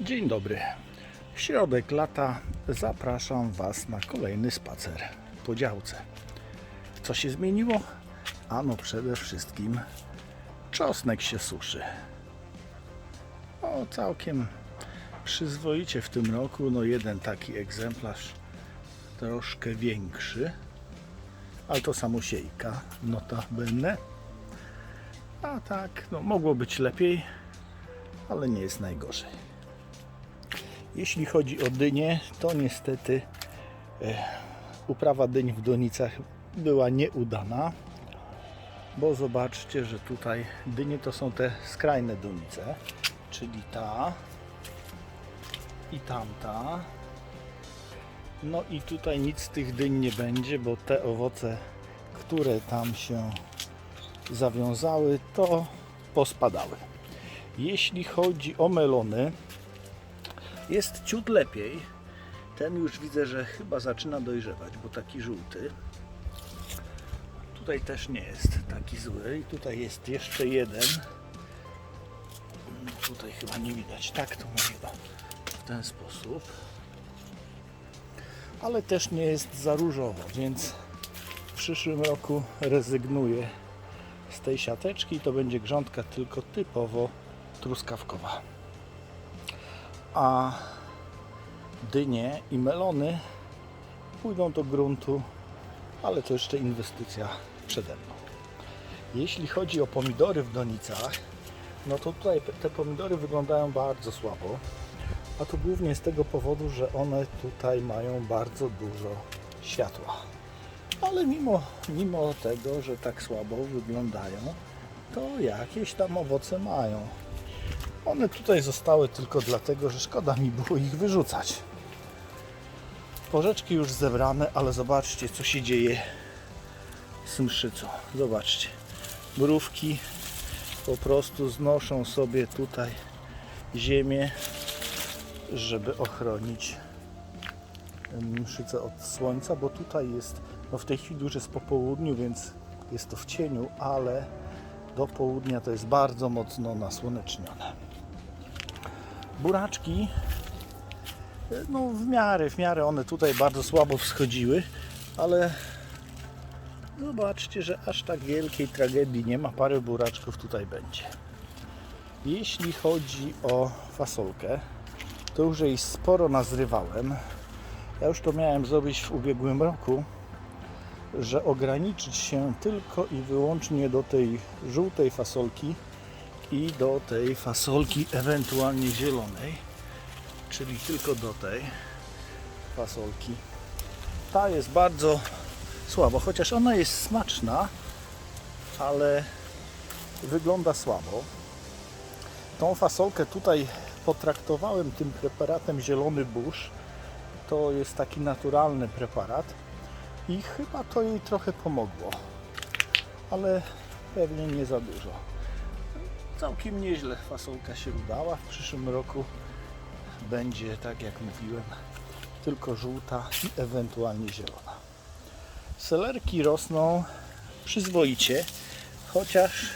Dzień dobry. Środek lata. Zapraszam Was na kolejny spacer po działce. Co się zmieniło? Ano przede wszystkim czosnek się suszy. O, całkiem przyzwoicie w tym roku. No jeden taki egzemplarz troszkę większy. Ale to samosiejka, notabene. A tak, no mogło być lepiej, ale nie jest najgorzej. Jeśli chodzi o dynie, to niestety e, uprawa dyń w Donicach była nieudana, bo zobaczcie, że tutaj dynie to są te skrajne donice, czyli ta i tamta. No i tutaj nic z tych dyń nie będzie, bo te owoce, które tam się zawiązały, to pospadały. Jeśli chodzi o melony, jest ciut lepiej. Ten już widzę, że chyba zaczyna dojrzewać, bo taki żółty. Tutaj też nie jest taki zły. I tutaj jest jeszcze jeden. Tutaj chyba nie widać. Tak to chyba w ten sposób. Ale też nie jest za różowo, więc w przyszłym roku rezygnuję z tej siateczki. To będzie grządka tylko typowo truskawkowa a dynie i melony pójdą do gruntu, ale to jeszcze inwestycja przede mną. Jeśli chodzi o pomidory w donicach, no to tutaj te pomidory wyglądają bardzo słabo, a to głównie z tego powodu, że one tutaj mają bardzo dużo światła. Ale mimo, mimo tego, że tak słabo wyglądają, to jakieś tam owoce mają. One tutaj zostały tylko dlatego, że szkoda mi było ich wyrzucać. Porzeczki już zebrane, ale zobaczcie co się dzieje z mszycą. Zobaczcie. Mrówki po prostu znoszą sobie tutaj ziemię, żeby ochronić mszycę od słońca, bo tutaj jest, no w tej chwili już jest po południu, więc jest to w cieniu, ale do południa to jest bardzo mocno nasłonecznione buraczki no w miarę, w miarę one tutaj bardzo słabo wschodziły, ale zobaczcie, że aż tak wielkiej tragedii nie ma, parę buraczków tutaj będzie. Jeśli chodzi o fasolkę, to już jej sporo nazrywałem. Ja już to miałem zrobić w ubiegłym roku, że ograniczyć się tylko i wyłącznie do tej żółtej fasolki, i do tej fasolki ewentualnie zielonej, czyli tylko do tej fasolki. Ta jest bardzo słabo, chociaż ona jest smaczna, ale wygląda słabo. Tą fasolkę tutaj potraktowałem tym preparatem zielony burz. To jest taki naturalny preparat i chyba to jej trochę pomogło, ale pewnie nie za dużo. Całkiem nieźle fasolka się udała. W przyszłym roku będzie, tak jak mówiłem, tylko żółta i ewentualnie zielona. Selerki rosną przyzwoicie, chociaż,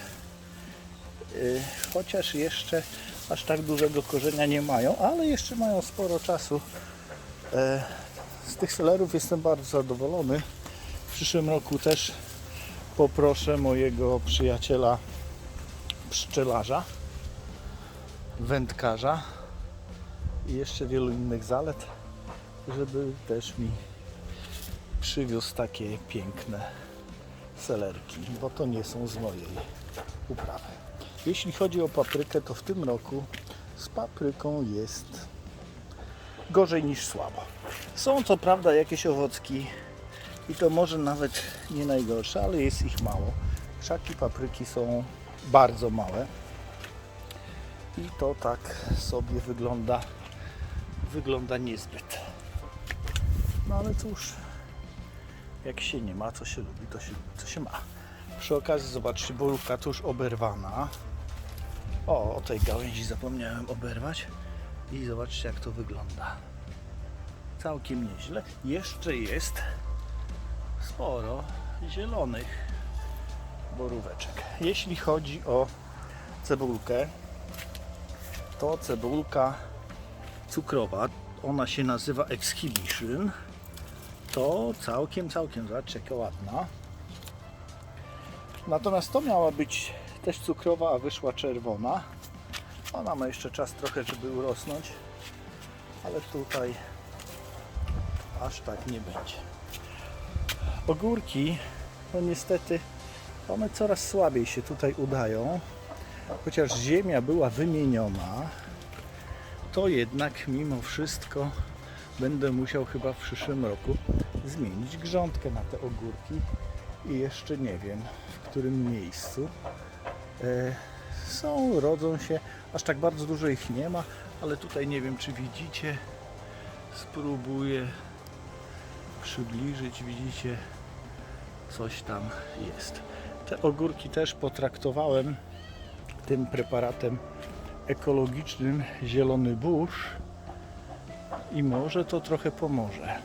yy, chociaż jeszcze aż tak dużego korzenia nie mają, ale jeszcze mają sporo czasu. E, z tych selerów jestem bardzo zadowolony. W przyszłym roku też poproszę mojego przyjaciela pszczelarza, wędkarza i jeszcze wielu innych zalet, żeby też mi przywiózł takie piękne selerki, bo to nie są z mojej uprawy. Jeśli chodzi o paprykę, to w tym roku z papryką jest gorzej niż słabo. Są co prawda jakieś owocki i to może nawet nie najgorsze, ale jest ich mało. Krzaki papryki są bardzo małe. I to tak sobie wygląda wygląda niezbyt. No ale cóż, jak się nie ma, co się lubi, to się co się ma. Przy okazji zobaczcie, borówka tuż oberwana. O, o tej gałęzi zapomniałem oberwać. I zobaczcie jak to wygląda. Całkiem nieźle. Jeszcze jest sporo zielonych Jeśli chodzi o cebulkę, to cebulka cukrowa, ona się nazywa Exhibition, to całkiem, całkiem, zobaczcie jaka ładna. Natomiast to miała być też cukrowa, a wyszła czerwona. Ona ma jeszcze czas trochę, żeby urosnąć, ale tutaj aż tak nie będzie. Ogórki, no niestety, one coraz słabiej się tutaj udają. Chociaż ziemia była wymieniona, to jednak mimo wszystko będę musiał chyba w przyszłym roku zmienić grządkę na te ogórki i jeszcze nie wiem w którym miejscu. E, są, rodzą się, aż tak bardzo dużo ich nie ma, ale tutaj nie wiem czy widzicie, spróbuję przybliżyć, widzicie coś tam jest. Te ogórki też potraktowałem tym preparatem ekologicznym Zielony Burz i może to trochę pomoże.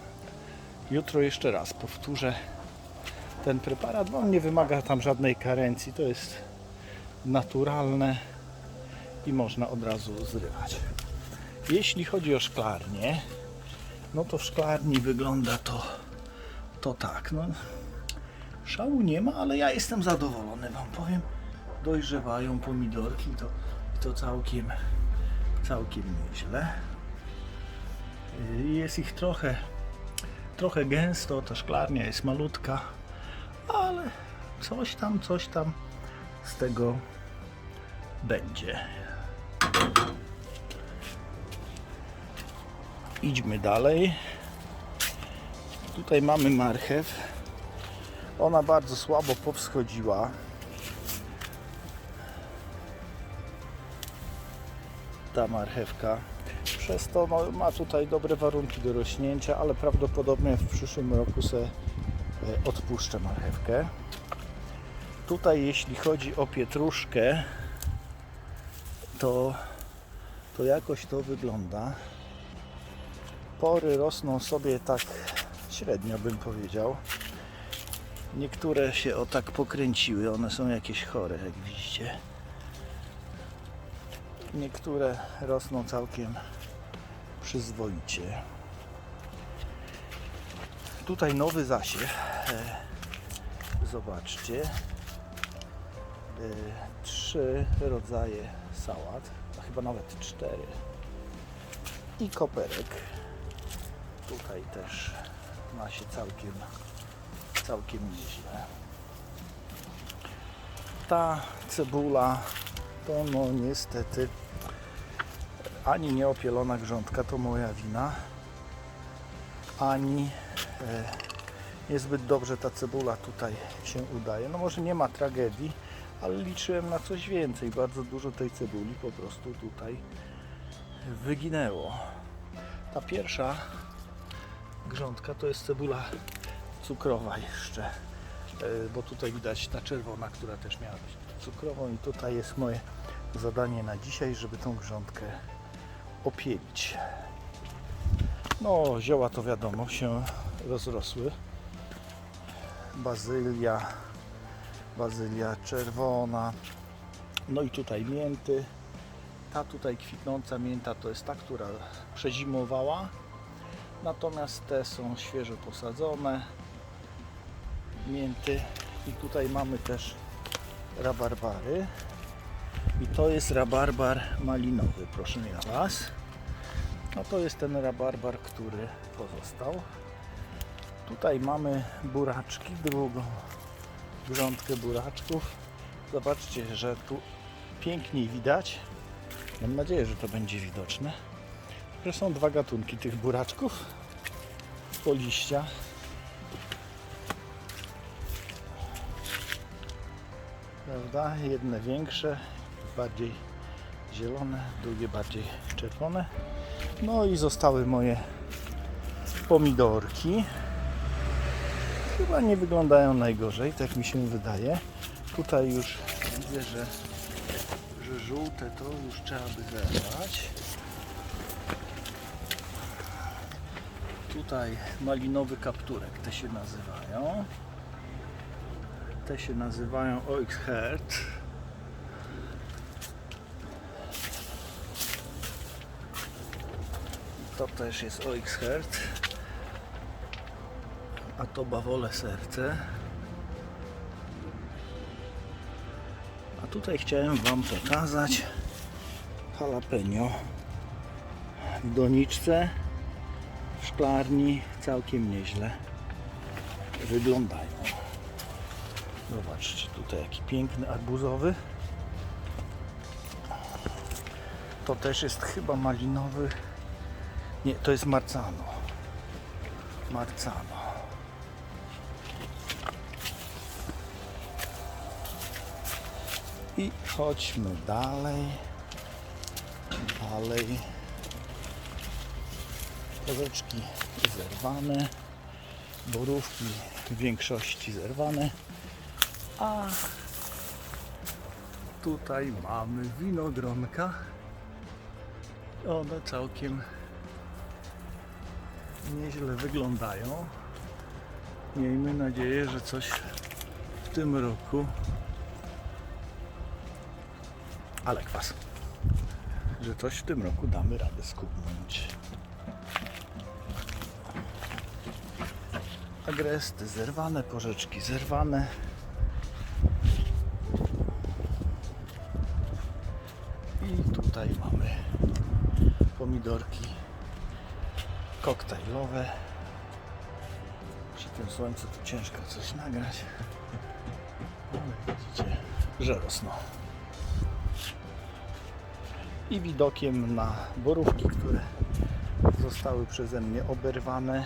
Jutro jeszcze raz powtórzę ten preparat, bo on nie wymaga tam żadnej karencji, to jest naturalne i można od razu zrywać. Jeśli chodzi o szklarnię, no to w szklarni wygląda to, to tak. No, szału nie ma, ale ja jestem zadowolony, Wam powiem. Dojrzewają pomidorki, to, to całkiem, całkiem nieźle. Y, Jest ich trochę, trochę gęsto, ta szklarnia jest malutka, ale coś tam, coś tam z tego będzie. Idźmy dalej. Tutaj mamy marchew. Ona bardzo słabo powschodziła. Ta marchewka. Przez to no, ma tutaj dobre warunki do rośnięcia, ale prawdopodobnie w przyszłym roku se e, odpuszczę marchewkę. Tutaj jeśli chodzi o pietruszkę, to, to jakoś to wygląda. Pory rosną sobie tak średnio bym powiedział. Niektóre się o tak pokręciły, one są jakieś chore, jak widzicie. Niektóre rosną całkiem przyzwoicie. Tutaj nowy zasiew. E, Zobaczcie. E, Trzy rodzaje sałat, a chyba nawet cztery. I koperek. Tutaj też ma się całkiem, całkiem nieźle. Ta cebula to no niestety ani nieopielona grządka to moja wina, ani e, niezbyt dobrze ta cebula tutaj się udaje. No może nie ma tragedii, ale liczyłem na coś więcej. Bardzo dużo tej cebuli po prostu tutaj wyginęło. Ta pierwsza grządka to jest cebula cukrowa jeszcze, e, bo tutaj widać ta czerwona, która też miała być cukrową i tutaj jest moje zadanie na dzisiaj, żeby tą grządkę opielić. No, zioła to wiadomo się rozrosły. Bazylia, bazylia czerwona. No i tutaj mięty. Ta tutaj kwitnąca mięta to jest ta, która przezimowała. Natomiast te są świeżo posadzone. Mięty. I tutaj mamy też rabarbary. I to jest rabarbar malinowy, proszę Was. No to jest ten rabarbar, który pozostał. Tutaj mamy buraczki, drugą grządkę buraczków. Zobaczcie, że tu piękniej widać. Mam nadzieję, że to będzie widoczne. Że są dwa gatunki tych buraczków po liściach. Prawda? Jedne większe, bardziej zielone, drugie bardziej czerwone. No i zostały moje pomidorki. Chyba nie wyglądają najgorzej, tak mi się wydaje. Tutaj już widzę, że, że żółte to już trzeba by zerwać. Tutaj malinowy kapturek, te się nazywają. Te się nazywają OX Heart. To też jest OX Hert. A to bawole serce. A tutaj chciałem Wam pokazać jalapeno w doniczce w szklarni całkiem nieźle wyglądają. Zobaczcie tutaj jaki piękny arbuzowy. To też jest chyba malinowy. Nie, to jest marcano. Marcano. I chodźmy dalej. Dalej. Korzeczki zerwane. Borówki w większości zerwane. A tutaj mamy winogronka. One całkiem nieźle wyglądają. Miejmy nadzieję, że coś w tym roku. Ale kwas. Że coś w tym roku damy radę skubnąć. Agresty zerwane, porzeczki zerwane. I tutaj mamy pomidorki koktajlowe. Przy tym słońcu to ciężko coś nagrać. Ale widzicie, że rosną. I widokiem na borówki, które zostały przeze mnie oberwane,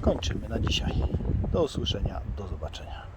kończymy na dzisiaj. Do usłyszenia, do zobaczenia.